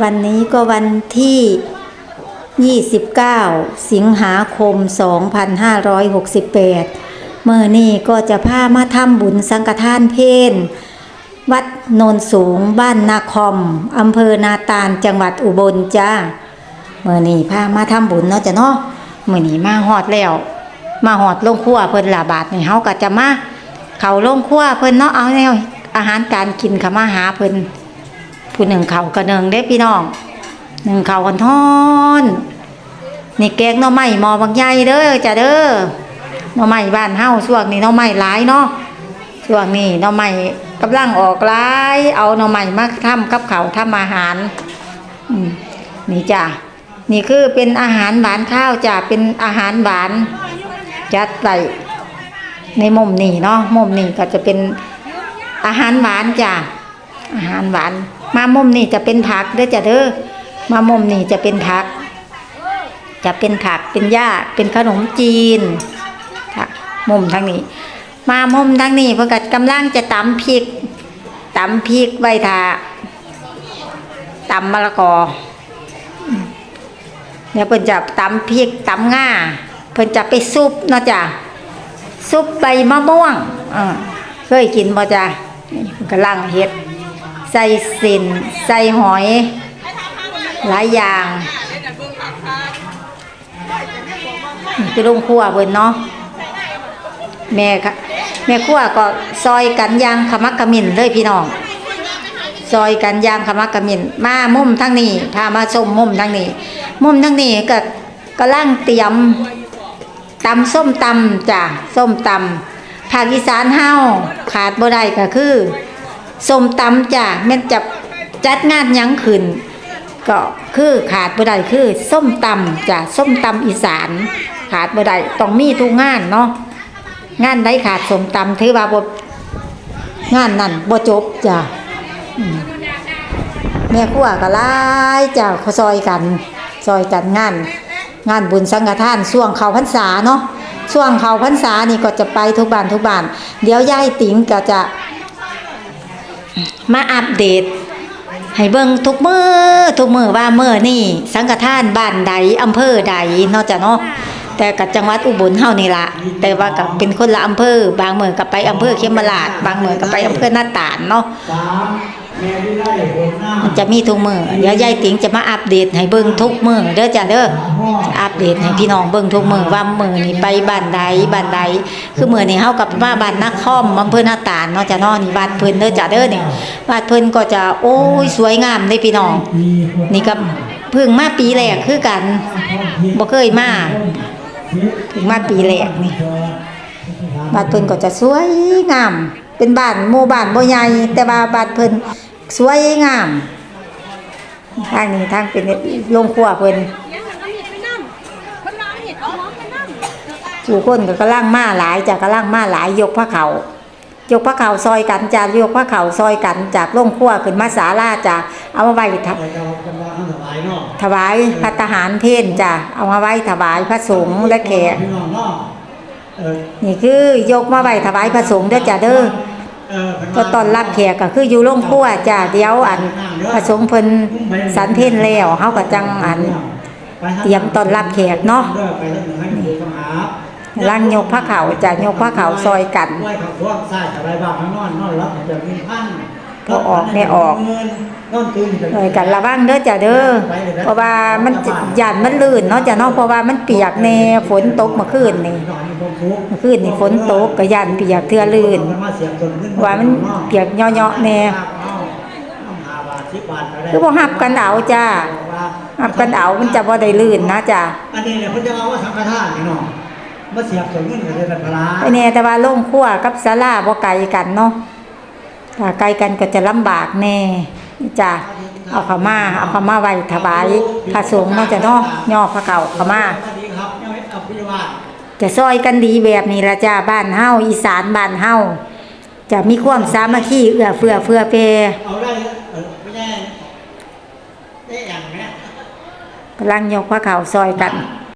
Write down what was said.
วันนี้ก็วันที่ 29 สิงหาคม 2568 เมื่อนี้ก็จะพามาทำบุญสังฆทานเพนวัดโนนสูงบ้านนาคอมอำเภอนาตาลจังหวัดอุบลจ้าเมื่อนี้พามาทำบุญเนาะจ้ะเนาะเมื่อนี้มาฮอดแล้ว มาฮอดลงครัวเพิ่นละบาทนี่เฮาก็จะมา เขาลงครัวเพิ่นเนาะเอาแนวอาหารการกินข้ามาหาเพิ่น ผู้หนึ่งเขาก็หนึ่งเด้พี่น้องหนึ่งเขากันทอนนี่แกงน่อไม้หมอบางใหญ่เด้อจ้ะเด้อน่อไม้บ้านเฮาช่วงนี้น่อไม้หลายเนาะช่วงนี้น่อไม้กำลังออกหลาย เอาน่อไม้มาทำกับเขาทำอาหารนี่จ้ะนี่คือเป็นอาหารหวานข้าวจ้ะเป็นอาหารหวานจัดใส่ในมุมนี่เนาะมุมนี่ก็จะเป็นอาหารหวานจ้ะอาหารหวาน มามุมนี่จะเป็นผักเด้อจ้ะเด้อมามุมนี่จะเป็นผัก จะเป็นผักเป็นหญ้าเป็นขนมจีนค่ะมุมทางนี้ มามุมทางนี้เพิ่นก็กำลังจะตำพริกตำพริกไว้ทาตำมะละกอเดี๋ยวเพิ่นจะตำพริกตำง่าเพิ่นจะไปซุปเนาะจ้ะซุปใบมะม่วงอ่าเคยกินบ่จ้ะกำลังเฮ็ด ใส่สินใส่หอย หลายอย่างนี่คือโรงครัวเพิ่นเนาะแม่ค่ะแม่ครัวก็ซอยกันยางขมักขมิ้นเลยพี่น้องซอยกันยางขมักขมินมามุมทั้งนี้พามาชมมุมทั้งนี้ มุมทั้งนี้ก็กำลังเตรียมตำส้มตำจ้ะส้มตำภาคอีสานเฮาขาดบ่ได้ก็คือ ส้มตำจ้ะแม่นจะจัดงานยังขึ้น ก็คือขาดบ่ได้คือส้มตำจ้ะส้มตำอีสาน ขาดบ่ได้ต้องมีทุกงานเนาะงานใดขาดส้มตำถือว่าบ่งานนั้นบ่จบจ้ะแม่ครัวก็หลายจ้าเขาซอยกันซอยกันงาน งานบุญสังฆทานช่วงเขาพรรษาเนาะช่วงเขาพรรษานี่ก็จะไปทุกบ้านทุกบ้าน เดี๋ยวยายติ๋งก็จะ มาอัปเดต ให้เบิ่งทุกมือทุกมือว่ามือนี่ สังฆทานบ้านใดอำเภอใดนอกจากเนาะแต่กับจังหวัดอุบลเฮานี่ละแต่ว่ากับเป็นคนละอำเภอ บางเมือกับไปอำเภอเขมราชบางเมือกับไปอำเภอหน้าตานเนาะ มแม่วิไลผลหน้ามันจะมีทุกมือเดี๋ยวยายติ๋งจะมาอัปเดตให้เบิ่งทุกมือเด้อจ้ะเด้อจะอัปเดตให้พี่น้องเบิ่งทุกมือว่ามือนี่ไปบ้านใดบ้านใดคือมือนี่เฮากับมาบ้านนักคอมอำเภอหน้าตาลเนาะจ้ะเนาะนี่วัดเพิ่นเด้อจ้ะเด้อนี่วัดเพิ่นก็จะโอ้ยสวยงามเลยพี่น้องมีนี่ก็เพิ่งมาปีแรกคือกันบ่เคยมาเพิ่งมาปีแรกนี่บ้านเพิ่นก็จะสวยงามเป็นบ้านหมู่บ้านบ่ใหญ่แต่ว่าบ้านเพิ่น สวยงาม ทางนี้ทางเป็นโรงครัวเพิ่นยังหันเอาเห็ดไปนั่งคนน้องเห็ดเอาน้องไปนั่คนก็กำลังมาหลายจากกำลังมาหลายยกพระเขายกพระเขาซอยกันจากยกพระเขาซอยกันจากโรงครัวขึ้นมาศาลาจากเอามาไว้ถถวายพระทหารเพนจ้ะเอามาไว้ถวายพระสงฆ์และแขกนี่คือยกมาไว้ถวายพระสงฆ์เด้อจ้ะเด้อ เออก็ตอนรับแขกก็คืออยู่โรงครัวจ้ะเดี๋ยวอันพระสงฆ์เพิ่นสันเพนแล้วเฮาก็จังอัน เตรียมต้อนรับแขกเนาะเด้อไปทางเหนือให้ดูสมหาลังยกพระเขาจ้ะยกพระเขาซอยกันไหว้ขับพวกใส่อะไรบ้างนอนนอนรับจะมีพัน ก็ออกไม่ออกนอนตื่นเอยกันระวังเด้อจ้ะเด้อเพราะว่ามันหยาดมันลื่นเนาะจ้ะเนาะเพราะว่ามันเปียกแน่ฝนตกเมื่อคืนนี่นอนอยู่บนทุกเมื่อคืนนี่ฝนตกก็ยานเปียกเทื่อลื่นว่ามันเปียกเหยาะๆแน่คือบ่ฮับกันเอาจ้าฮับกันเอามันจะบ่ได้ลื่นนะจ้ะอันนี้เนี่ยเพิ่นจะเอาว่าสังฆทานนี่เนาะมาเสียบใส่เงินกับเดือนละพลาไอ้แน่แต่ว่าโรงครัวกับศาลาบ่ไกลกันเนาะ ถ้าไกลกันก็จะลำบากแน่จ้ะเอาขามาเอาขามาไว้ถวายพระสงฆ์นาะจ้ะเนาะย่อพระเก่าขามาจะซอยกันดีแบบนี้ละจ้าบ้านเฮาอีสานบ้านเฮาจะมีความสามัคคีเอื้อเฟื้อเฟื้อเปเอาได้ไม่ใช่ได้อย่างนี้กำลังยกพระเข่าซอยกัน